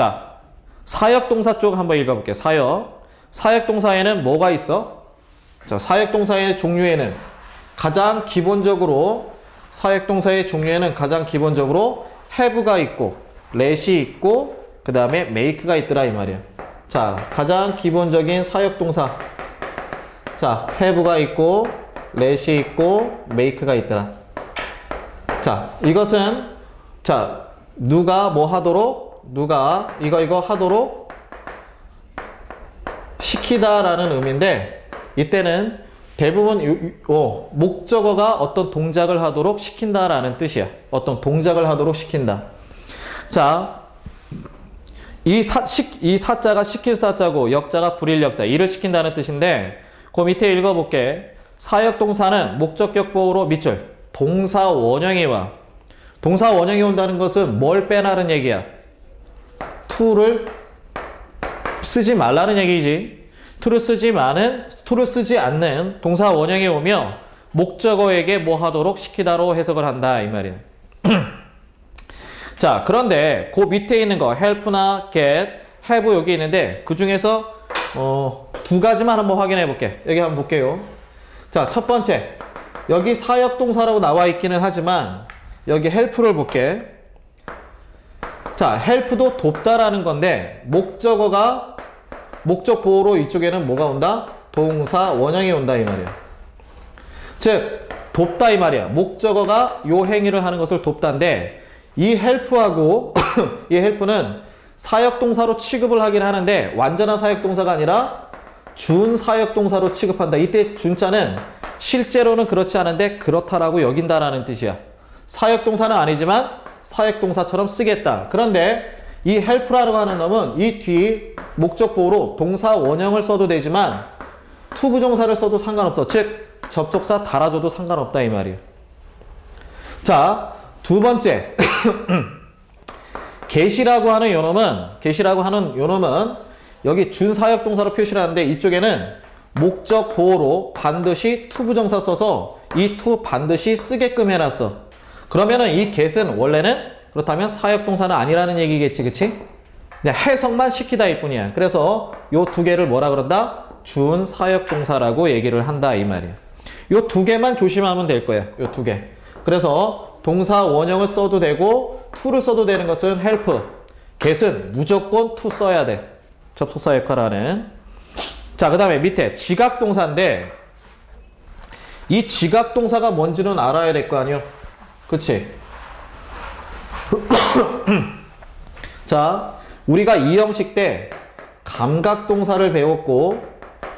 자, 사역동사 쪽 한번 읽어볼게요. 사역. 사역동사에는 뭐가 있어? 자, 사역동사의 종류에는 가장 기본적으로 사역동사의 종류에는 가장 기본적으로 have가 있고 let이 있고 그 다음에 make가 있더라 이 말이야. 자, 가장 기본적인 사역동사. 자, have가 있고 let이 있고 make가 있더라. 자, 이것은 자, 누가 뭐 하도록 누가 이거 이거 하도록 시키다라는 의미인데 이때는 대부분 요- 요- 어, 목적어가 어떤 동작을 하도록 시킨다라는 뜻이야. 어떤 동작을 하도록 시킨다. 자, 이 사, 시, 이 사자가 시킬 사자고 역자가 불일 역자 일을 시킨다는 뜻인데 그 밑에 읽어볼게. 사역동사는 목적격 보호로 밑줄 동사 원형이 와. 동사 원형이 온다는 것은 뭘 빼라는 얘기야? To를 쓰지 말라는 얘기지. to를 쓰지만은 to를 쓰지 않는 동사 원형이 오며 목적어에게 뭐 하도록 시키다로 해석을 한다 이 말이야. 자, 그런데 그 밑에 있는 거 help나 get, have 여기 있는데 그 중에서 어, 두 가지만 한번 확인해 볼게. 여기 한번 볼게요. 자, 첫 번째. 여기 사역 동사라고 나와 있기는 하지만 여기 help를 볼게. 자, help도 돕다라는 건데 목적어가 목적 보호로 이쪽에는 뭐가 온다? 동사 원형이 온다 이 말이야. 즉 돕다 이 말이야. 목적어가 요 행위를 하는 것을 돕다인데 이 help하고 이 help는 사역동사로 취급을 하긴 하는데 완전한 사역동사가 아니라 준 사역동사로 취급한다. 이때 준자는 실제로는 그렇지 않은데 그렇다라고 여긴다라는 뜻이야. 사역동사는 아니지만 사역동사처럼 쓰겠다. 그런데 이 help라고 하는 놈은 이 뒤 목적 보호로 동사 원형을 써도 되지만 투부정사를 써도 상관없어. 즉 접속사 달아줘도 상관없다 이 말이에요. 자, 두 번째. get이라고 하는 요놈은 get이라고 하는 요놈은 여기 준사역 동사로 표시를 하는데 이쪽에는 목적 보호로 반드시 투부정사 써서 이 투 반드시 쓰게끔 해놨어. 그러면은 이 get은 원래는 그렇다면 사역 동사는 아니라는 얘기겠지, 그치? 그냥 해석만 시키다 일 뿐이야. 그래서 요 두 개를 뭐라 그런다? 준 사역 동사라고 얘기를 한다 이 말이야. 요두 개만 조심하면 될 거야. 요두 개. 그래서 동사 원형을 써도 되고 to를 써도 되는 것은 help. get은 무조건 to 써야 돼. 접속사 역할을 하는. 자, 그 다음에 밑에 지각동사인데 이 지각동사가 뭔지는 알아야 될 거 아니요? 그치? 자, 우리가 2형식 때 감각동사를 배웠고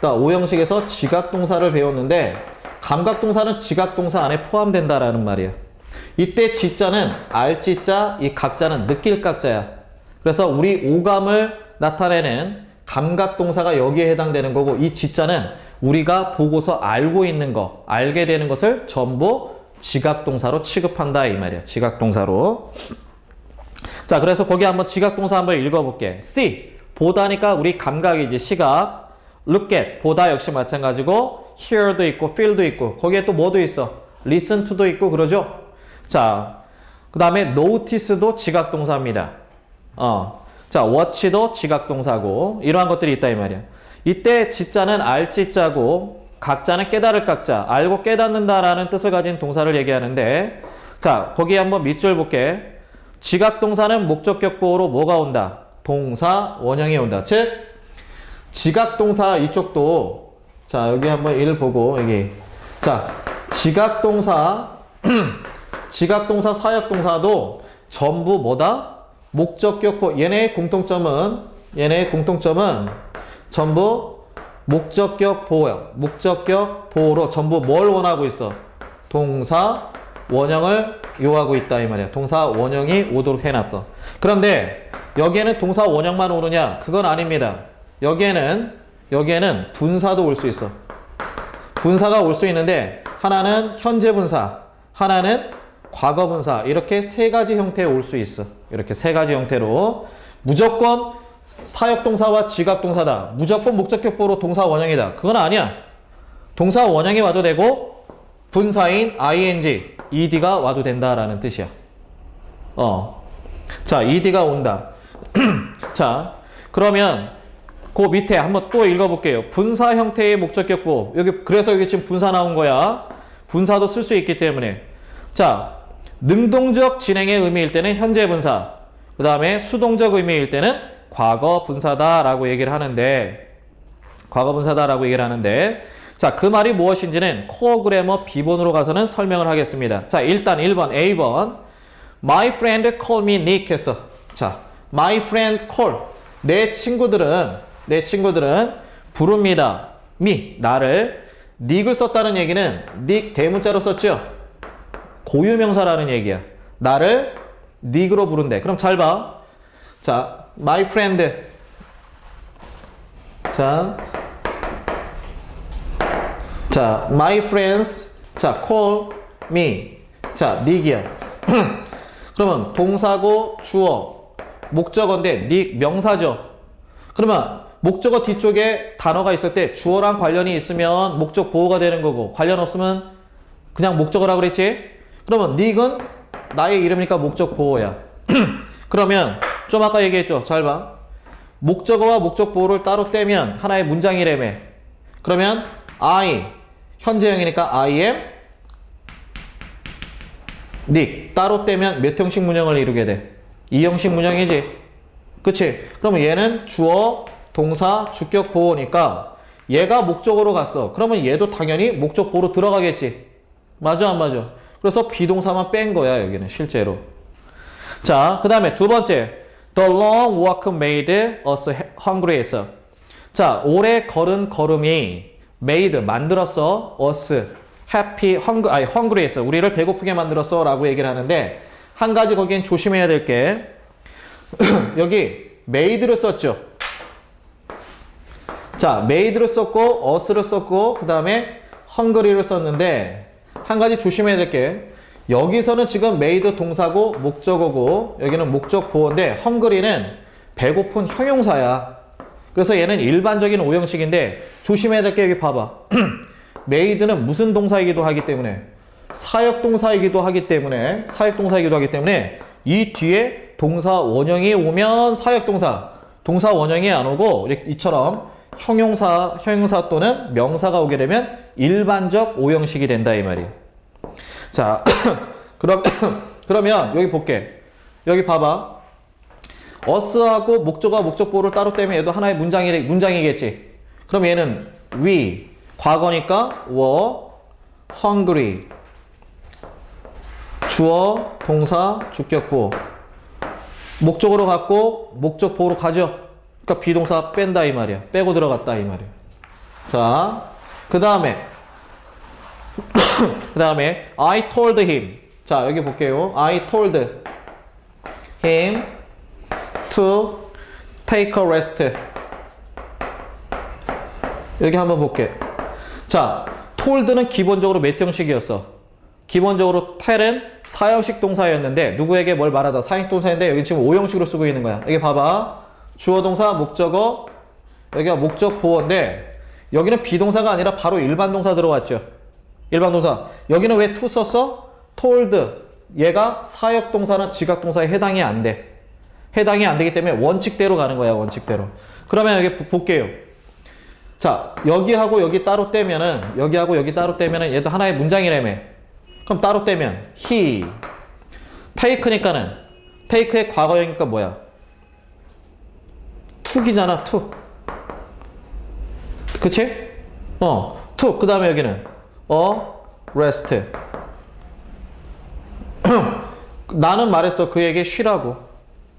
또 5형식에서 지각동사를 배웠는데 감각동사는 지각동사 안에 포함된다라는 말이야. 이때 지자는 알지자, 이 각자는 느낄 각자야. 그래서 우리 오감을 나타내는 감각동사가 여기에 해당되는 거고 이 지자는 우리가 보고서 알고 있는 거, 알게 되는 것을 전부 지각동사로 취급한다 이 말이야. 지각동사로. 자, 그래서 거기 한번 지각동사 한번 읽어볼게. see 보다니까 우리 감각이지 시각. look at 보다 역시 마찬가지고 hear도 있고 feel도 있고 거기에 또 뭐도 있어? listen to도 있고 그러죠. 자, 그 다음에 notice도 지각동사입니다. 어, 자, watch도 지각동사고 이러한 것들이 있다 이 말이야. 이때 지자는 알지자고 각자는 깨달을 각자, 알고 깨닫는다라는 뜻을 가진 동사를 얘기하는데 자, 거기에 한번 밑줄 볼게. 지각 동사는 목적격 보호로 뭐가 온다? 동사 원형이 온다. 즉 지각 동사 이쪽도 자 여기 한번 이를 보고 여기 자 지각 동사 지각 동사 사역 동사도 전부 뭐다? 목적격 보호 얘네의 공통점은 얘네의 공통점은 전부 목적격 보호요. 목적격 보호로 전부 뭘 원하고 있어? 동사 원형을 요하고 있다 이 말이야. 동사 원형이 오도록 해놨어. 그런데 여기에는 동사 원형만 오느냐? 그건 아닙니다. 여기에는 여기에는 분사도 올 수 있어. 분사가 올 수 있는데 하나는 현재 분사, 하나는 과거 분사 이렇게 세 가지 형태에 올 수 있어. 이렇게 세 가지 형태로 무조건 사역동사와 지각동사다. 무조건 목적격 보로 동사 원형이다. 그건 아니야. 동사 원형이 와도 되고 분사인 ing, ed가 와도 된다라는 뜻이야. 어. 자, ed가 온다. 자, 그러면 그 밑에 한번 또 읽어볼게요. 분사 형태의 목적격보. 여기 그래서 여기 지금 분사 나온 거야. 분사도 쓸 수 있기 때문에. 자, 능동적 진행의 의미일 때는 현재 분사. 그 다음에 수동적 의미일 때는 과거 분사다라고 얘기를 하는데, 과거 분사다라고 얘기를 하는데, 자, 그 말이 무엇인지는 코어 그래머 B본으로 가서는 설명을 하겠습니다. 자, 일단 1번, A번. My friend call me Nick 했어. 자, my friend call. 내 친구들은, 내 친구들은 부릅니다. me, 나를. Nick을 썼다는 얘기는 Nick 대문자로 썼죠? 고유명사라는 얘기야. 나를 Nick으로 부른대. 그럼 잘 봐. 자, my friend. 자, 자, my friends. 자, call me. 자, Nick이야. 그러면 동사고 주어 목적어인데 닉 명사죠. 그러면 목적어 뒤쪽에 단어가 있을 때 주어랑 관련이 있으면 목적 보호가 되는 거고 관련 없으면 그냥 목적어라 그랬지? 그러면 닉은 나의 이름이니까 목적 보호야. 그러면 좀 아까 얘기했죠. 잘 봐. 목적어와 목적 보호를 따로 떼면 하나의 문장이래매. 그러면 I 현재형이니까 I am 닉 따로 떼면 몇 형식 문형을 이루게 돼? 이 형식 문형이지. 그치? 그러면 얘는 주어, 동사, 주격 보호니까 얘가 목적으로 갔어. 그러면 얘도 당연히 목적 보호로 들어가겠지. 맞아, 안 맞아? 그래서 비동사만 뺀 거야, 여기는 실제로. 자, 그 다음에 두 번째. The long walk made us hungry 했어. 자, 오래 걸은 걸음이 made, 만들었어. us, happy, hungry, 아니, hungry 했어. 우리를 배고프게 만들었어. 라고 얘기를 하는데, 한 가지 거기엔 조심해야 될 게, 여기 made를 썼죠. 자, made를 썼고, us를 썼고, 그 다음에 hungry를 썼는데, 한 가지 조심해야 될 게, 여기서는 지금 made 동사고, 목적어고, 여기는 목적 보호인데, hungry는 배고픈 형용사야. 그래서 얘는 일반적인 오형식인데, 조심해야 될 게 여기 봐봐. made는 무슨 동사이기도 하기 때문에, 사역동사이기도 하기 때문에, 사역동사이기도 하기 때문에, 이 뒤에 동사 원형이 오면 사역동사, 동사 원형이 안 오고, 이처럼 형용사, 형용사 또는 명사가 오게 되면 일반적 오형식이 된다, 이 말이에요. 자, 그럼, 그러면 여기 볼게. 여기 봐봐. us하고 목적어와 목적보호를 따로 떼면 얘도 하나의 문장이, 문장이겠지. 그럼 얘는 we, 과거니까 were hungry. 주어, 동사, 주격보. 목적으로 갖고 목적 보호로 가죠. 그러니까 비동사 뺀다 이 말이야. 빼고 들어갔다 이 말이야. 자, 그 다음에 그 다음에 I told him. 자, 여기 볼게요. I told him to take a rest. 여기 한번 볼게. 자, told는 기본적으로 몇 형식이었어? 기본적으로 tell은 사형식 동사였는데 누구에게 뭘 말하다 사형식 동사인데 여기 지금 5형식으로 쓰고 있는 거야. 여기 봐봐. 주어 동사 목적어 여기가 목적 보어인데 여기는 비동사가 아니라 바로 일반 동사 들어왔죠. 일반 동사. 여기는 왜 to 썼어? told. 얘가 사역 동사나 지각 동사에 해당이 안 돼. 해당이 안 되기 때문에 원칙대로 가는 거야, 원칙대로. 그러면 여기 보- 볼게요. 자, 여기하고 여기 따로 떼면은 여기하고 여기 따로 떼면은 얘도 하나의 문장이라며. 그럼 따로 떼면 he take니까는 take의 과거형이니까 뭐야? to기잖아, to. 그치? 어, to. 그 다음에 여기는 어, rest. 나는 말했어. 그에게 쉬라고.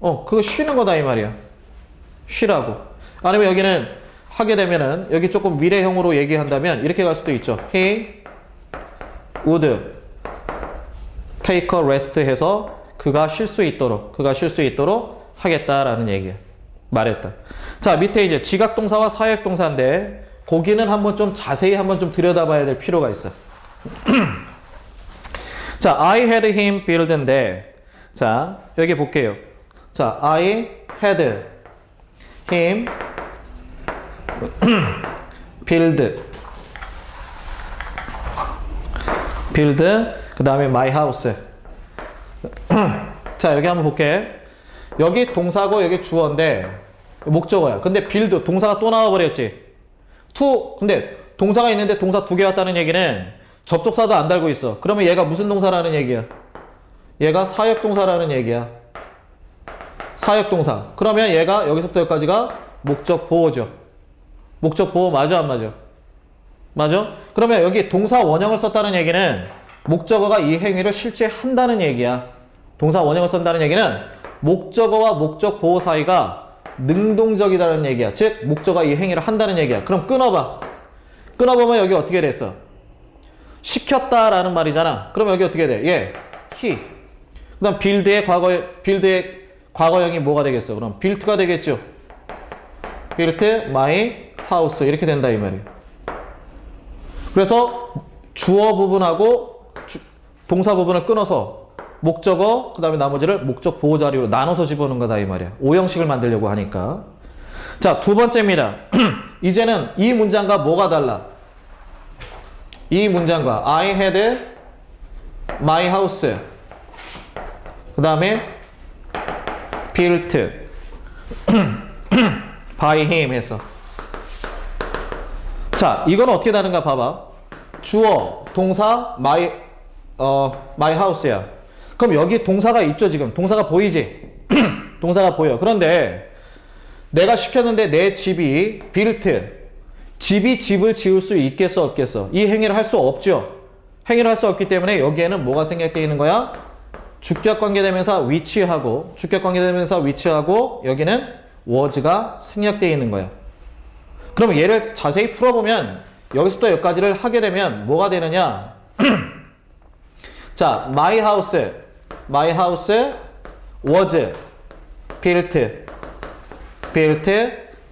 어, 그거 쉬는 거다 이 말이야. 쉬라고. 아니면 여기는 하게 되면은 여기 조금 미래형으로 얘기한다면 이렇게 갈 수도 있죠. He would take a rest 해서 그가 쉴 수 있도록 그가 쉴 수 있도록 하겠다라는 얘기야. 말했다. 자 밑에 이제 지각 동사와 사역 동사인데 거기는 한번 좀 자세히 한번 좀 들여다봐야 될 필요가 있어. 자, I had him build인데, 자, 여기 볼게요. 자, I had him build. build. 그 다음에 my house. 자, 여기 한번 볼게. 여기 동사고 여기 주어인데 목적어야. 근데 빌드 동사가 또 나와버렸지. 투 근데 동사가 있는데 동사 두 개 왔다는 얘기는 접속사도 안 달고 있어. 그러면 얘가 무슨 동사라는 얘기야? 얘가 사역 동사라는 얘기야. 사역 동사. 그러면 얘가 여기서부터 여기까지가 목적 보호죠. 목적 보호 맞아 안 맞아? 맞아? 그러면 여기 동사 원형을 썼다는 얘기는 목적어가 이 행위를 실제 한다는 얘기야. 동사 원형을 쓴다는 얘기는 목적어와 목적 보호 사이가 능동적이다는 얘기야. 즉 목적어가 이 행위를 한다는 얘기야. 그럼 끊어봐. 끊어보면 여기 어떻게 됐어? 시켰다라는 말이잖아. 그럼 여기 어떻게 돼? 예, he. 그 다음 빌드의 과거 빌드의 과거형이 뭐가 되겠어? 그럼 빌트가 되겠죠. built my house 이렇게 된다 이 말이에요. 그래서 주어 부분하고 주- 동사 부분을 끊어서 목적어 그 다음에 나머지를 목적 보호 자료로 나눠서 집어넣은 거다 이 말이야. 오형식을 만들려고 하니까. 자, 두 번째입니다. 이제는 이 문장과 뭐가 달라? 이 문장과 I had my house 그 다음에 built by him 해서 자, 이건 어떻게 다른가 봐봐. 주어, 동사, my, 어, my house야. 그럼 여기 동사가 있죠, 지금. 동사가 보이지? 동사가 보여. 그런데 내가 시켰는데 내 집이 built. 집이 집을 지을 수 있겠어, 없겠어? 이 행위를 할 수 없죠. 행위를 할 수 없기 때문에 여기에는 뭐가 생략되어 있는 거야? 주격 관계대명사 위치하고, 주격 관계대명사 위치하고, 여기는 was가 생략되어 있는 거야. 그럼 얘를 자세히 풀어보면 여기서부터 여기까지를 하게 되면 뭐가 되느냐? 자, my house, my house was built, built,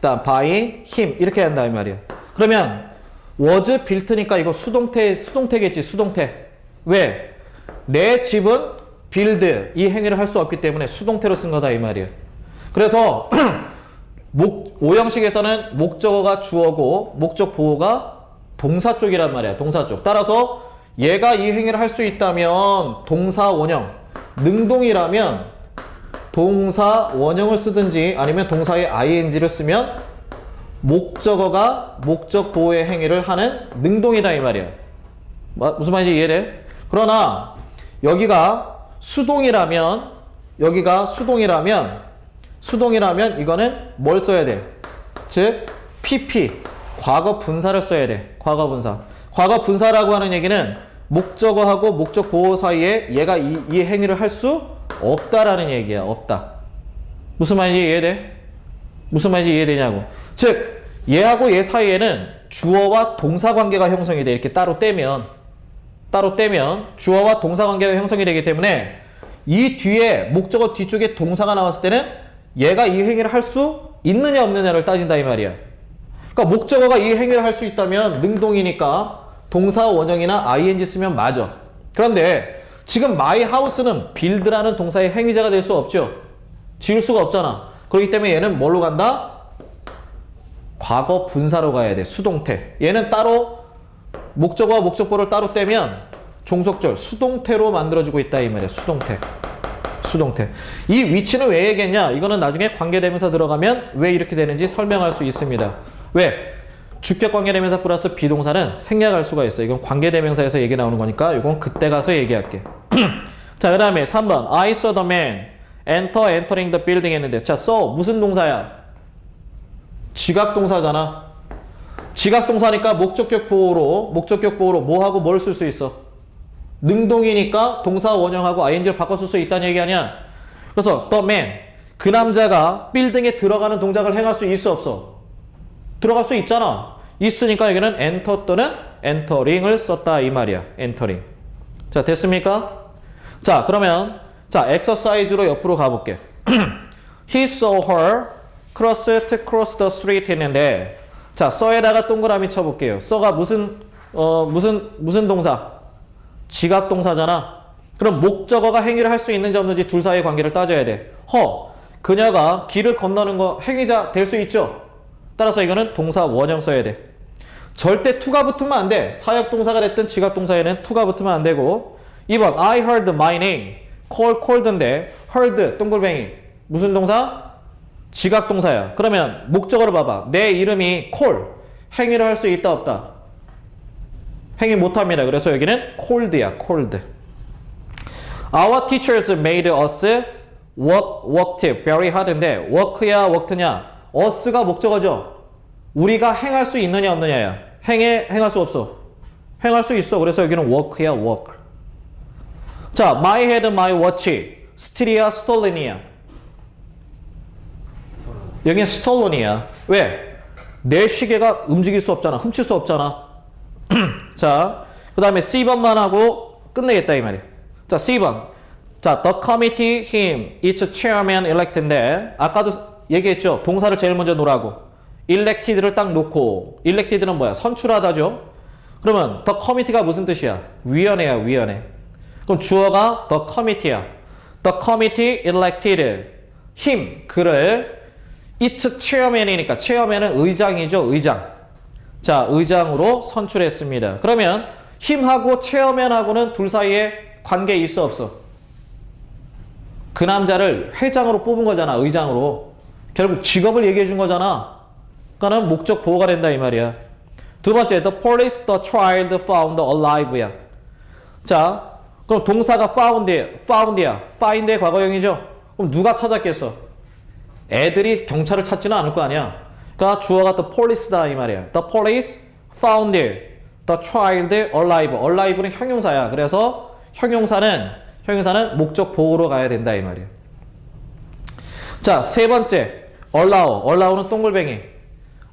다음 by him 이렇게 한다 이 말이야. 그러면 was built니까 이거 수동태 수동태겠지 수동태. 왜? 내 집은 build 이 행위를 할 수 없기 때문에 수동태로 쓴 거다 이 말이야. 그래서 목, 오형식에서는 목적어가 주어고 목적 보호가 동사 쪽이란 말이야. 동사 쪽. 따라서 얘가 이 행위를 할 수 있다면 동사 원형, 능동이라면 동사 원형을 쓰든지 아니면 동사의 ing를 쓰면 목적어가 목적 보호의 행위를 하는 능동이다 이 말이야. 마- 무슨 말인지 이해돼? 그러나 여기가 수동이라면 여기가 수동이라면 수동이라면 이거는 뭘 써야 돼? 즉 PP 과거 분사를 써야 돼. 과거 분사. 과거 분사라고 하는 얘기는 목적어하고 목적 보호 사이에 얘가 이, 이 행위를 할 수 없다라는 얘기야. 없다. 무슨 말인지 이해돼? 무슨 말인지 이해되냐고. 즉 얘하고 얘 사이에는 주어와 동사 관계가 형성이 돼. 이렇게 따로 떼면 따로 떼면 주어와 동사 관계가 형성이 되기 때문에 이 뒤에 목적어 뒤쪽에 동사가 나왔을 때는 얘가 이 행위를 할 수 있느냐 없느냐를 따진다 이 말이야. 그러니까 목적어가 이 행위를 할 수 있다면 능동이니까 동사 원형이나 ing 쓰면 맞아. 그런데 지금 my house는 build라는 동사의 행위자가 될 수 없죠. 지을 수가 없잖아. 그렇기 때문에 얘는 뭘로 간다? 과거 분사로 가야 돼. 수동태. 얘는 따로 목적어와 목적보를 따로 떼면 종속절 수동태로 만들어지고 있다 이 말이야. 수동태. 수동태. 이 위치는 왜 얘기했냐? 이거는 나중에 관계대명사 들어가면 왜 이렇게 되는지 설명할 수 있습니다. 왜? 주격 관계대명사 플러스 비동사는 생략할 수가 있어. 이건 관계대명사에서 얘기 나오는 거니까 이건 그때 가서 얘기할게. 자, 그 다음에 3번. I saw the man enter entering the building 했는데 자, saw 무슨 동사야? 지각 동사잖아. 지각 동사니까 목적격 보호로 목적격 보호로 뭐하고 뭘 쓸 수 있어? 능동이니까 동사 원형하고 ing를 바꿔 쓸 수 있다는 얘기 아니야. 그래서 the man 그 남자가 빌딩에 들어가는 동작을 행할 수 있어 없어? 들어갈 수 있잖아. 있으니까 여기는 enter 또는 entering을 썼다 이 말이야. entering. 자 됐습니까? 자 그러면 자 엑서사이즈로 옆으로 가볼게. He saw her cross to cross the street 했는데 자 saw에다가 동그라미 쳐볼게요. saw가 무슨 어 무슨 무슨 동사? 지각 동사잖아. 그럼 목적어가 행위를 할 수 있는지 없는지 둘 사이의 관계를 따져야 돼. 허 그녀가 길을 건너는 거 행위자 될 수 있죠. 따라서 이거는 동사 원형 써야 돼. 절대 투가 붙으면 안 돼. 사역 동사가 됐든 지각 동사에는 투가 붙으면 안 되고 2번 I heard my name call called인데 heard 동글뱅이 무슨 동사? 지각 동사야. 그러면 목적어를 봐봐. 내 이름이 콜. 행위를 할 수 있다 없다. 행위 못합니다. 그래서 여기는 cold야. cold. Our teachers made us work, worked very hard인데 work야 worked냐? Us가 목적어죠. 우리가 행할 수 있느냐 없느냐야. 행해 행할 수 없어. 행할 수 있어. 그래서 여기는 work야 work. 자, my head, my watch. still이야 stolen이야. 여기는 stolen이야. 왜? 내 시계가 움직일 수 없잖아. 훔칠 수 없잖아. 자, 그 다음에 C번만 하고 끝내겠다 이 말이야. 자, C번. 자, the committee him, its chairman elect인데 아까도 얘기했죠. 동사를 제일 먼저 놓으라고. elected를 딱 놓고 elected는 뭐야? 선출하다죠. 그러면 the committee가 무슨 뜻이야? 위원회야, 위원회. 그럼 주어가 the committee야. The committee elected him, 그를 its chairman이니까 chairman은 의장이죠, 의장. 자, 의장으로 선출했습니다. 그러면 힘하고 체어맨하고는 둘 사이에 관계 있어 없어? 그 남자를 회장으로 뽑은 거잖아, 의장으로. 결국 직업을 얘기해 준 거잖아. 그러니까는 목적 보호가 된다 이 말이야. 두 번째, the police, the child found alive야. 자, 그럼 동사가 found, found이야. find의 과거형이죠. 그럼 누가 찾았겠어? 애들이 경찰을 찾지는 않을 거 아니야. 그러니까 주어가 the police다 이 말이야. The police found the child alive. alive는 형용사야. 그래서 형용사는 형용사는 목적 보호로 가야 된다 이 말이야. 자, 세 번째. Allow. allow는 동글뱅이.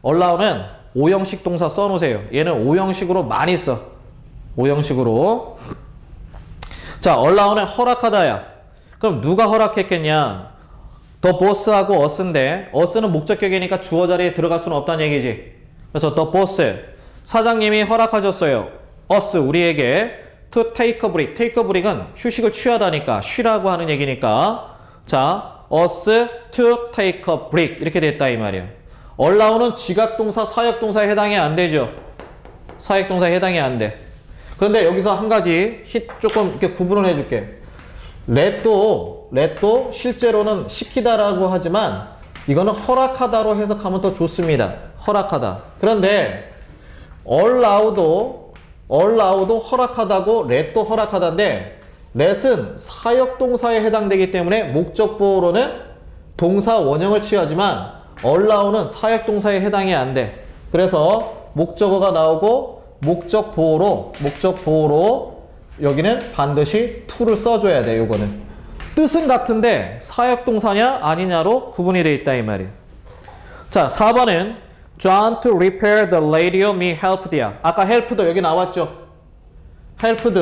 allow는 오형식 동사 써놓으세요. 얘는 오형식으로 많이 써. 오형식으로. 자, allow는 허락하다야. 그럼 누가 허락했겠냐? 더 보스하고 어스인데 어스는 목적격이니까 주어 자리에 들어갈 수는 없다는 얘기지. 그래서 더 보스 사장님이 허락하셨어요. 어스 우리에게 to take a break. take a break은 휴식을 취하다니까 쉬라고 하는 얘기니까 자 us to take a break 이렇게 됐다 이 말이야. allow는 지각동사 사역동사에 해당이 안 되죠. 사역동사에 해당이 안 돼. 그런데 여기서 한 가지 히- 조금 이렇게 구분을 해줄게. 렛도 렛도 실제로는 시키다라고 하지만 이거는 허락하다로 해석하면 더 좋습니다. 허락하다. 그런데 allow도 allow도 허락하다고 렛도 허락하다인데 렛은 사역동사에 해당되기 때문에 목적 보호로는 동사 원형을 취하지만 allow는 사역동사에 해당이 안 돼. 그래서 목적어가 나오고 목적 보호로 목적 보호로 여기는 반드시 to를 써줘야 돼, 요거는. 뜻은 같은데 사역동사냐 아니냐로 구분이 돼 있다 이 말이에요. 자, 4번은 John to repair the radio me helped야. 아까 helped 여기 나왔죠. helped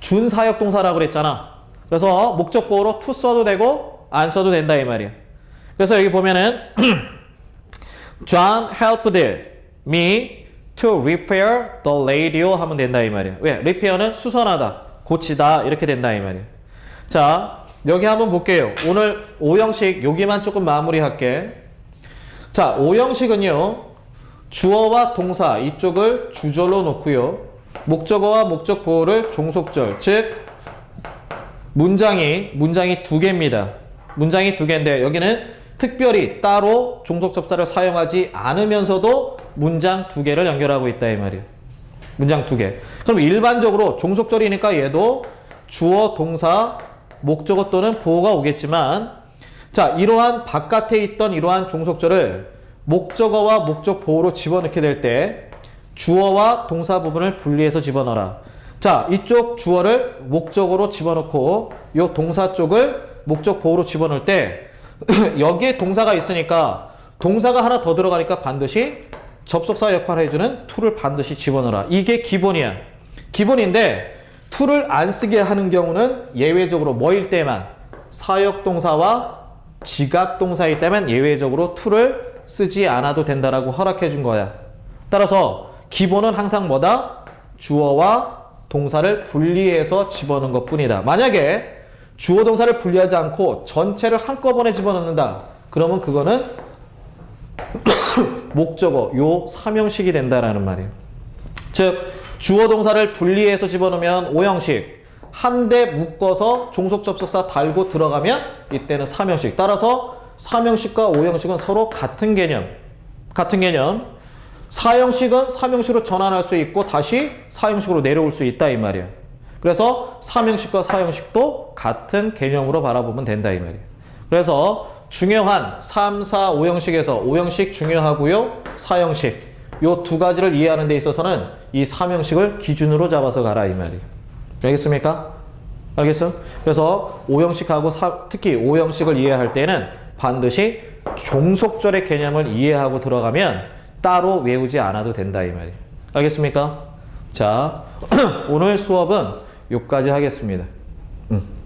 준 사역 동사라고 그랬잖아. 그래서 목적 보호로 to 써도 되고 안 써도 된다 이 말이야. 그래서 여기 보면은 John helped me to repair the radio 하면 된다 이 말이야. 왜? repair는 수선하다, 고치다 이렇게 된다 이 말이야. 자, 여기 한번 볼게요. 오늘 오형식 여기만 조금 마무리할게. 자, 오형식은요. 주어와 동사 이쪽을 주절로 놓고요. 목적어와 목적 보호를 종속절, 즉 문장이 문장이 두 개입니다. 문장이 두 개인데 여기는 특별히 따로 종속 접사를 사용하지 않으면서도 문장 두 개를 연결하고 있다 이 말이에요. 문장 두 개. 그럼 일반적으로 종속절이니까 얘도 주어, 동사, 목적어 또는 보호가 오겠지만 자 이러한 바깥에 있던 이러한 종속절을 목적어와 목적 보호로 집어넣게 될 때 주어와 동사 부분을 분리해서 집어넣어라. 자 이쪽 주어를 목적어로 집어넣고 이 동사 쪽을 목적 보호로 집어넣을 때 여기에 동사가 있으니까 동사가 하나 더 들어가니까 반드시 접속사 역할을 해주는 to를 반드시 집어넣어라. 이게 기본이야. 기본인데 to를 안 쓰게 하는 경우는 예외적으로 뭐일 때만 사역동사와 지각동사일 때만 예외적으로 to를 쓰지 않아도 된다라고 허락해 준 거야. 따라서 기본은 항상 뭐다? 주어와 동사를 분리해서 집어넣는 것 뿐이다. 만약에 주어 동사를 분리하지 않고 전체를 한꺼번에 집어넣는다. 그러면 그거는 목적어 요 삼형식이 된다라는 말이에요. 즉 주어 동사를 분리해서 집어넣으면 오형식, 한 대 묶어서 종속 접속사 달고 들어가면 이때는 삼형식. 따라서 삼형식과 오형식은 서로 같은 개념. 같은 개념. 사형식은 삼형식으로 전환할 수 있고 다시 사형식으로 내려올 수 있다 이 말이야. 그래서 삼형식과 사형식도 같은 개념으로 바라보면 된다 이 말이야. 그래서 중요한 3, 4, 5형식에서 5형식 중요하고요. 사형식. 요 두 가지를 이해하는 데 있어서는 이 삼형식을 기준으로 잡아서 가라 이 말이에요. 알겠습니까? 알겠어? 그래서 5형식하고 사- 특히 5형식을 이해할 때는 반드시 종속절의 개념을 이해하고 들어가면 따로 외우지 않아도 된다 이 말이에요. 알겠습니까? 자, 오늘 수업은 여기까지 하겠습니다. 음.